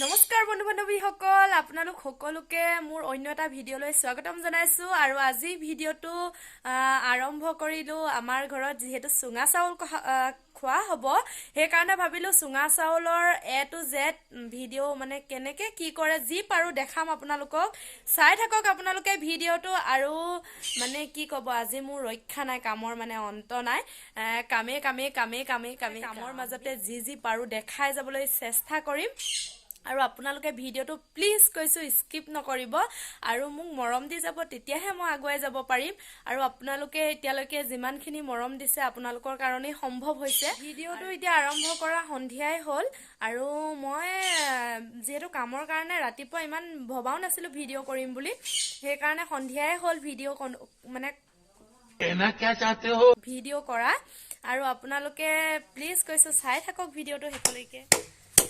নমস্কাৰ বন্ধু বান্ধৱীসকল আপোনালোক সকলোকে মোৰ অন্য এটা ভিডিঅ'লৈ স্বাগতম জনাইছোঁ আৰু আজি ভিডিঅ'টো আৰম্ভ কৰিলোঁ আমাৰ ঘৰত যিহেতু চুঙা চাউল খোৱা হ'ব সেইকাৰণে ভাবিলোঁ চুঙা চাউলৰ এ টু জেড ভিডিঅ' মানে কেনেকৈ কি কৰে যি পাৰোঁ দেখাম আপোনালোকক। চাই থাকক আপোনালোকে ভিডিঅ'টো আৰু মানে কি ক'ব আজি মোৰ ৰক্ষা নাই কামৰ মানে অন্ত নাই এ, কামে কামে কামে কামে কামে কামৰ মাজতে যি যি পাৰোঁ দেখাই যাবলৈ চেষ্টা কৰিম। আৰু আপোনালোকে ভিডিঅ'টো প্লিজ কৈছোঁ স্কিপ নকৰিব। আৰু মোক মৰম দি যাব তেতিয়াহে মই আগুৱাই যাব পাৰিম। আৰু আপোনালোকে এতিয়ালৈকে যিমানখিনি মৰম দিছে আপোনালোকৰ কাৰণেই সম্ভৱ হৈছে। ভিডিঅ'টো এতিয়া আৰম্ভ কৰা সন্ধিয়াই হ'ল। আৰু মই যিহেতু কামৰ কাৰণে ৰাতিপুৱা ইমান ভবাও নাছিলোঁ ভিডিঅ' কৰিম বুলি। সেইকাৰণে সন্ধিয়াই হ'ল ভিডিঅ' মানে ভিডিঅ' কৰা। আৰু আপোনালোকে প্লিজ কৈছোঁ চাই থাকক ভিডিঅ'টো শেষলৈকে।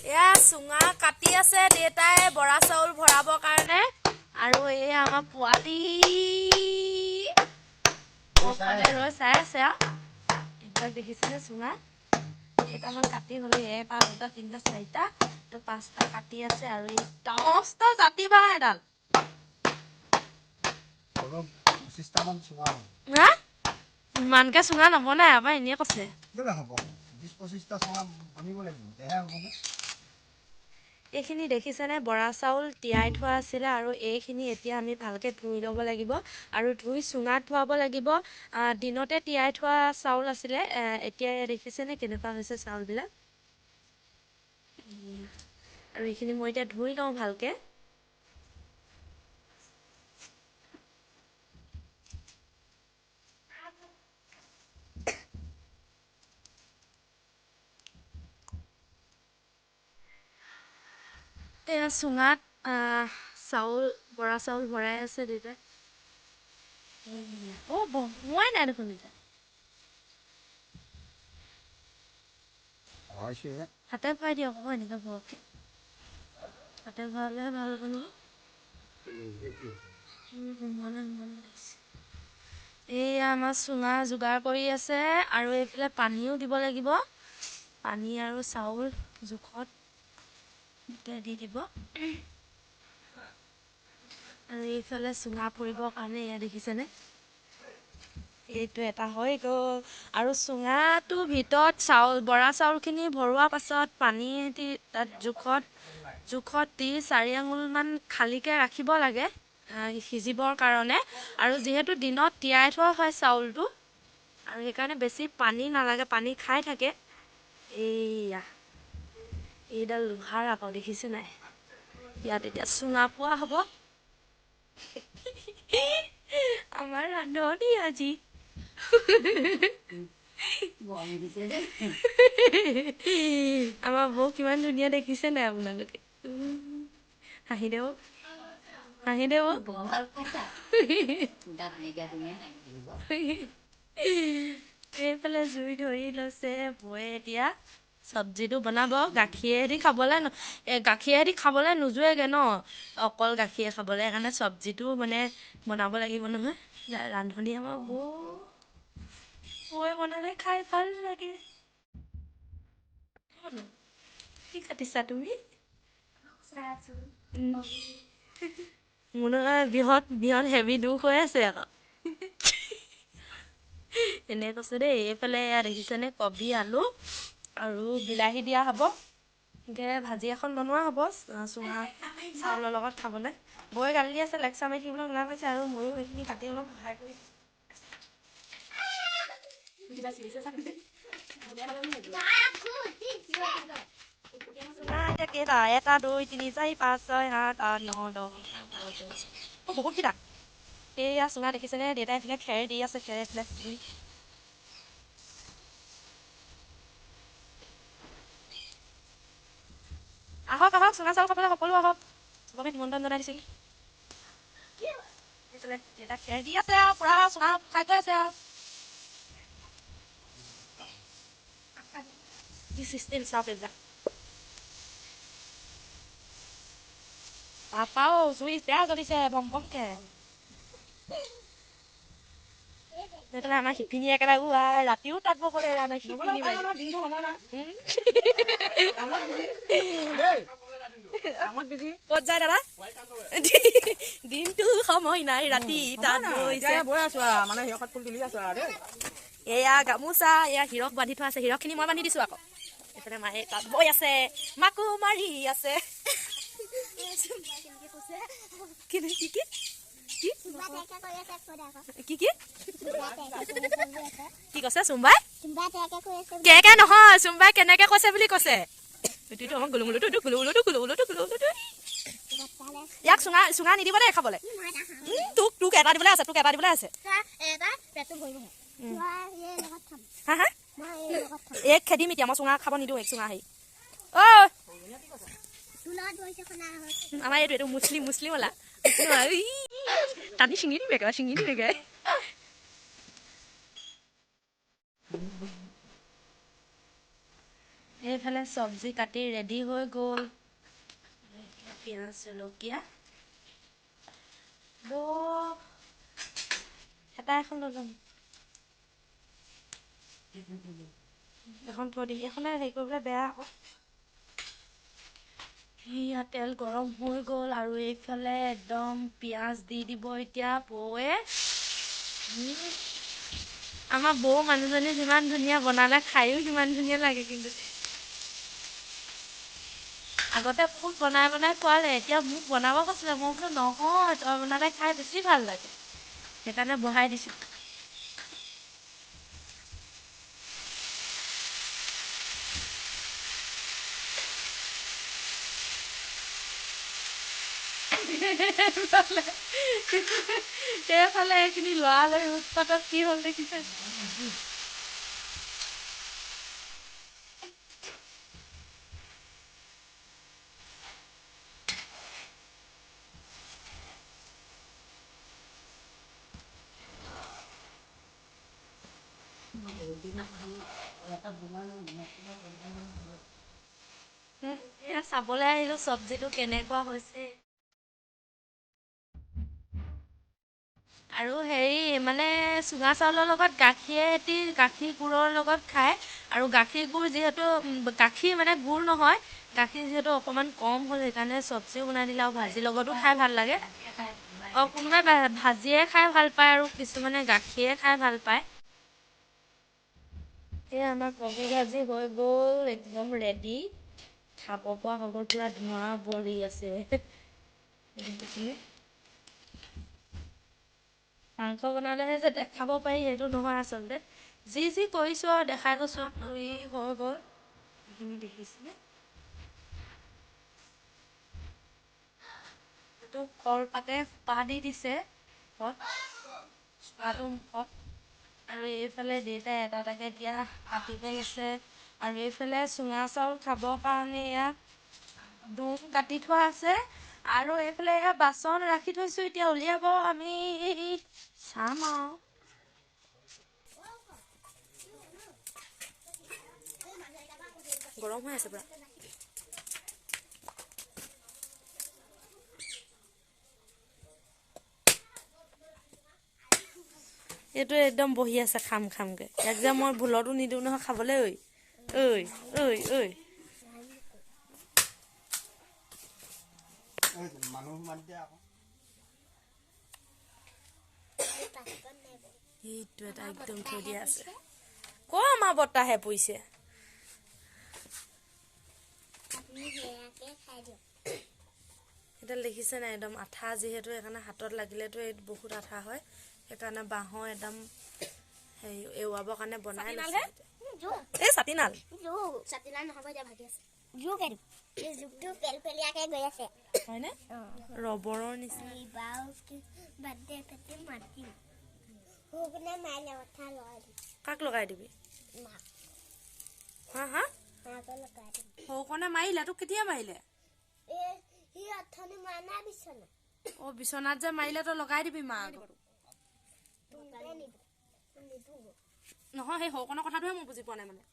এয়া চুঙা কাটি আছে দেউতাই বৰা চাউল ভৰাবৰ কাৰণে। আৰু এয়া আমাৰ পোৱালি ৰৈ চাই আছে আৰু এইবিলাক দেখিছেনে চুঙা? কেইটামান কাটি হ'লে এটা দুটা তিনিটা চাৰিটা এইটো পাঁচটা কাটি আছে আৰু এই দহটা জাতিবা এডাল। পঁচিছটামান চুঙা হ'ব হা? ইমানকে চুঙা নবনাই আমাৰ এনেই কৈছে কেলে হ'ব বিছ পঁচিছটা চুঙা বনিব লাগিব তেতিয়াহে হ'বগৈ এইখিনি দেখিছেনে? বৰা চাউল তিয়াই থোৱা আছিলে আৰু এইখিনি এতিয়া আমি ভালকৈ ধুই ল'ব লাগিব আৰু ধুই চুঙাত থোৱাব লাগিব। দিনতে তিয়াই থোৱা চাউল আছিলে। এতিয়া দেখিছেনে কেনেকুৱা হৈছে চাউলবিলাক? আৰু এইখিনি মই এতিয়া ধুই লওঁ ভালকৈ। এয়া চুঙাত চাউল বৰা চাউল ভৰাই আছে দেউতাই অঁ বহোৱাই নাই দেখোন হৈছেহে হাতে ভৰাই দিয়ক আকৌ এনেকৈ বৰকৈ হাতে ভৰালেহে ভাল হ'ব। এয়া আমাৰ চুঙা যোগাৰ কৰি আছে আৰু এইফালে পানীও দিব লাগিব পানী আৰু চাউল জোখত দি দিব আৰু এইফালে চুঙা পৰিবৰ কাৰণে এয়া দেখিছেনে এইটো এটা হৈ গ'ল। আৰু চুঙাটোৰ ভিতৰত চাউল বৰা চাউলখিনি ভৰোৱাৰ পাছত পানী দি তাত জোখত জোখত দি চাৰি আঙুলমান খালীকৈ ৰাখিব লাগে সিজিবৰ কাৰণে। আৰু যিহেতু দিনত তিয়াই থোৱা হয় চাউলটো আৰু সেইকাৰণে বেছি পানী নালাগে পানী খাই থাকে। এইয়া। এইডাল লোহাৰ আকৌ দেখিছে নাই? ইয়াত এতিয়া চুঙা পোৱা হ'ব। আমাৰ ৰান্ধনি আজি। আমাৰ বৌ কিমান ধুনীয়া দেখিছে নাই আপোনালোকে? উম, হাঁহি দেও হাঁহি দেও এইফালে জুই ধৰি লৈছে বৌয়ে এতিয়া। চব্জিটো বনাব গাখীৰেদি খাবলৈ গাখীৰেদি খাবলৈ নোজোৰেগৈ ন অকল গাখীৰে খাবলৈ সেইকাৰণে চব্জিটো মানে বনাব লাগিব নহয় ৰান্ধনি আমাৰ বৌ বৌয়ে বনালে খাই ভাল লাগে? কি কাটিছা তুমি। মোৰ নহয় বিহত বিহত হেভি দুখ হৈ আছে আকৌ এনে কৈছে দেই এইফালে এয়া দেখিছেনে কবি আলু আৰু বিলাহী দিয়া হ'ব। এনেকৈ ভাজি এখন বনোৱা হ'ব চুঙা চাউলৰ লগত খাবলৈ। বৌয়ে গালি আছে লেকচাৰ মাৰি থাকিবলৈ মনা কৰিছে আৰু ময়ো সেইখিনি কাটি অলপ সহায় কৰি এতিয়া কেইটা? এটা দুই তিনি চাৰি পাঁচ ছয় সাত আঠ ন দহ বহুতকেইটা এইয়া চুঙা দেখিছেনে? দেউতাই এইফালে খেৰ দি আছে খেৰ এইফালে। আহক আহক চুঙা চাউল খাবলৈ সকলো আহক চবকে নিমন্ত্ৰণ জনাই এইবিলাক পাপাও জুই বেয়া জ্বলিছে বম বমকে সেইফালে আমাৰ শিপিনী একেবাৰে আই ৰাতিও তাঁত বব লাগে আমাৰ শিপিনী। ক'ত যায় দাদা দিনটো সময় নাই ৰাতি তাত গৈছে বৈ আছো আৰু মানে সিহঁত ফুল তুলি আছো আৰু দেই এয়া গামোচা এয়া হিৰক বান্ধি থোৱা আছে হিৰকখিনি মই বান্ধি দিছো আকৌ এইফালে মায়ে তাত বৈ আছে মাকো মাৰি আছে কি কি কি? কি কি? কৈছে? চুম্বাই? কেকে নহয় চুম্বাই কেনেকে কৈছে বুলি কৈছে? ইয়াক চুঙা চুঙা নিদিব দেই খাবলৈ। তোক তোক এটা দিবলৈ আছে তোক এটা দিবলৈ আছে। এক খেদিম এতিয়া মই চুঙা খাব নিদিওঁ এক চুঙা হেৰি। অ' আমাৰ এইটো এইটো মুছলিম মুছলিম ওলা টানি ছিঙি দিম একেবাৰে ছিঙি দিম একেবাৰে এইফালে চব্জি কাটি ৰেডি হৈ গ'ল। পিঁয়াজ জলকীয়া। হেতা এখন লৈ যাম এখন দিম এখনে হেৰি কৰিবলৈ বেয়া আকৌ। সেয়া তেল গৰম হৈ গ'ল আৰু এইফালে একদম পিঁয়াজ দি দিব এতিয়া উম। আমাৰ বৌ মানুহজনী যিমান ধুনীয়া বনালে খায়ো সিমান ধুনীয়া লাগে কিন্তু। আগতে মোক বনাই বনাই খোৱালে এতিয়া মোক বনাব কৈছিলে মই বোলো নহয় তই বনালে খাই বেছি ভাল লাগে। সেইকাৰণে বহাই দিছোঁ সেইফালে এইখিনি লৰালৰি উৎপাতত কি হ'ল দেখিছে? চাবলৈ আহিলো চব্জিটো কেনেকুৱা হৈছে? আৰু হেৰি মানে চুঙা চাউলৰ লগত গাখীৰে সৈতে গাখীৰ গুড়ৰ লগত খায়। আৰু গাখীৰ গুড় যিহেতু গাখীৰ মানে গুড় নহয় গাখীৰ যিহেতু অকণমান কম হ'ল সেইকাৰণে চব্জিও বনাই দিলে আৰু ভাজিৰ লগতো খাই ভাল লাগে। অঁ কোনোবাই ভাজিয়ে খাই ভাল পায় আৰু কিছুমানে গাখীৰে খাই ভাল পায়। এই আমাৰ কবি ভাজি হৈ গ'ল একদম ৰেডি খাব পৰা হৈ গ'ল পূৰা ধোঁৱা বলি আছে? মাংস বনালেহে যে দেখাব পাৰি সেইটো নহয় আচলতে। যি যি কৰিছোঁ আৰু দেখাই গৈছোঁ। আৰু ই হৈ গ'ল দেখিছেনে? এইটো কলপাতে দি দিছে মুখত। মুখত। আৰু এইফালে দেউতাই এটা এটাকৈ এতিয়া কাটিতে গৈছে। আৰু এইফালে চুঙা চাউল খাবৰ কাৰণে এয়া ডোম কাটি থোৱা আছে। আৰু এইফালে এয়া বাচন ৰাখি থৈছোঁ এতিয়া উলিয়াব আমি। চাম আৰু গৰম হৈ আছে এইটো একদম বহি আছে খাম খামকে। ইয়াক যে মই ভুলতো নিদিওঁ নহয় খাবলৈ ঐ। ঐ ঐ ঐ। মানুহ মাতি দিয়া আকৌ সেইটো এটা একদম থৈ দিয়া আছে। ক আমাৰ বতাহে পৰিছে সেইডাল দেখিছে নাই একদম আঠা যিহেতু সেইকাৰণে হাতত লাগিলেতো এই বহুত আঠা হয়। সেইকাৰণে বাঁহৰ একদম হেৰি এৰুৱাবৰ কাৰণে বনাই লৈছে। এই ছাতিনাল হয়নে? ৰবৰৰ নিচিনা। লগাই দিবি? হা হা? সৰুকণে মাৰিলে তোক কেতিয়া মাৰিলে? অ বিচনাত যে মাৰিলে তই লগাই দিবি মা নহয় সেই সৰুকণৰ কথাটোহে মই বুজি পোৱা নাই মানে।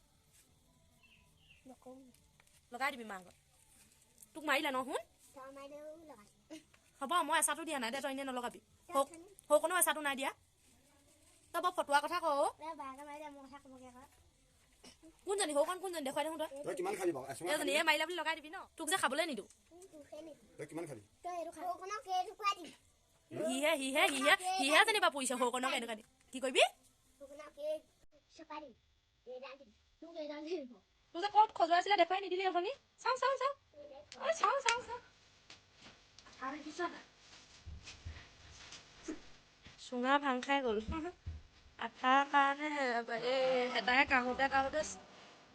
লগাই দিবি মা আগত। তোক মাৰিলে ন শুন। হ'ব মই এচাটো দিয়া নাই দে তই এনেই নলগাবি। সৰুকণেও এচাটো নাই দিয়া। তই বৰ ফটোৱা কথা কওঁ কোনজনী সৰুখন কোনজনী দেখুৱাই দেখোন তই। তই কিমান খালি বাৰু? এচুঙা এজনী এই মাৰিলা বুলি লগাই দিবি ন? তোক যে খাবলৈ নিদিওঁ। তই কিমান খালি? সিহে সিহে সিহে সিহে যেনিবা পৰিছে সৰুখনক এনেকুৱা দি। কি কৰিবি? তোক যে ক'ত খজুৱাইছিলে দেখুৱাই নিদিলি অথনি চাওঁ চাওঁ চাওঁ। চাওঁ চাওঁ চাওঁ? চুঙা ভাং খাই গ'ল আঠাৰ কাৰণে কাঢ়োতে কাঢ়োতে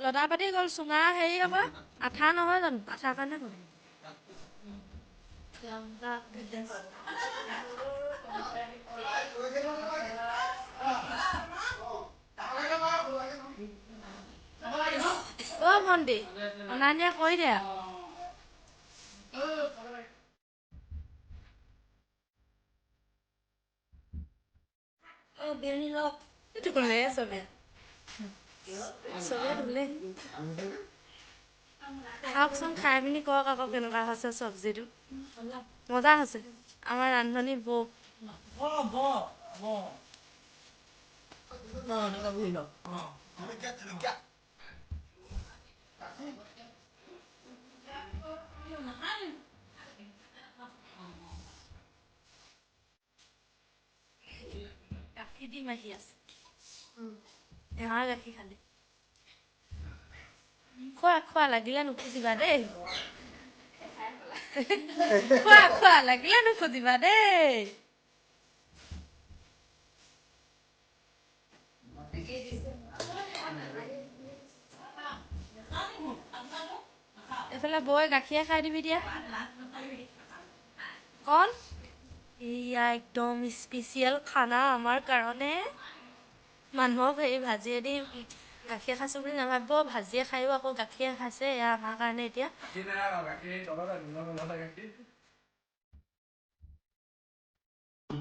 লদা পাতি গ'ল চুঙা হেৰি আকৌ আঠা নহয় জানো আঠাৰ কাৰণে গ'ল অ ভণ্টি অনা নিয়া কৰি দে আৰু। এইটো ক'লে চবে চবে ধুলে খাওকচোন খাই পিনি কওক আকৌ কেনেকুৱা হৈছে চব্জিটো। মজা হৈছে। আমাৰ ৰান্ধনী বৌ। গাখীৰ আছে। এৱাৰ গাখীৰ খালি। খোৱা খোৱা লাগিলে নুখুজিবা দেই খোৱা খোৱা লাগিলে নুখুজিবা দেই এইফালে বৈ গাখীৰে খাই দিবি দিয়া কণ এয়া একদম স্পেচিয়েল খানা আমাৰ কাৰণে মানুহক এই ভাজিয়েদি গাখীৰ খাইছোঁ বুলি নাভাবিব ভাজিয়ে খায়ো আকৌ গাখীৰে খাইছে এয়া আমাৰ কাৰণে এতিয়া